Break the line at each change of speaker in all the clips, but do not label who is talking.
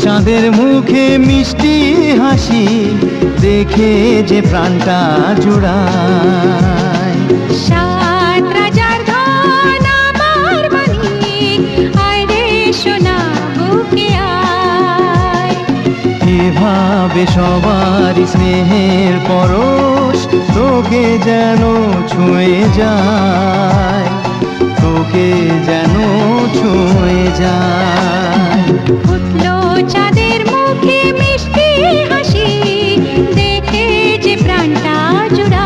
চাঁদের মুখে মিষ্টি হাসি দেখে যে প্রাণটা জুড়ায়।
আয়।
এভাবে সবার স্নেহের পরশ তোকে যেন ছুঁয়ে যায় তোকে যেন ছুঁয়ে যায়।
প্রাণটা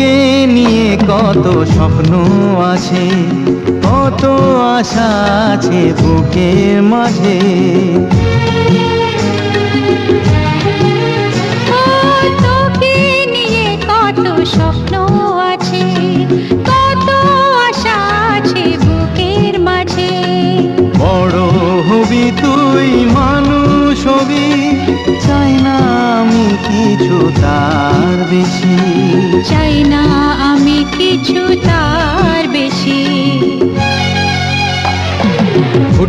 তোকে নিয়ে কত স্বপ্ন আছে কত আশা আছে বুকের মাঝে।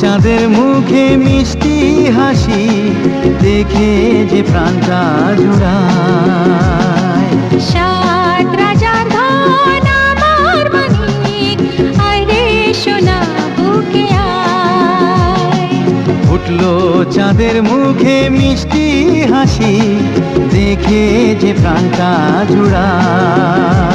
চাঁদের মুখে মিষ্টি হাসি দেখে যে প্রাণটা জুড়ায়।
সাত রাজার ধন আমার মানিক আয় সোনা বুকে আয়।
চাঁদের মুখে মিষ্টি হাসি দেখে যে প্রাণটা জুড়ায়।
সাত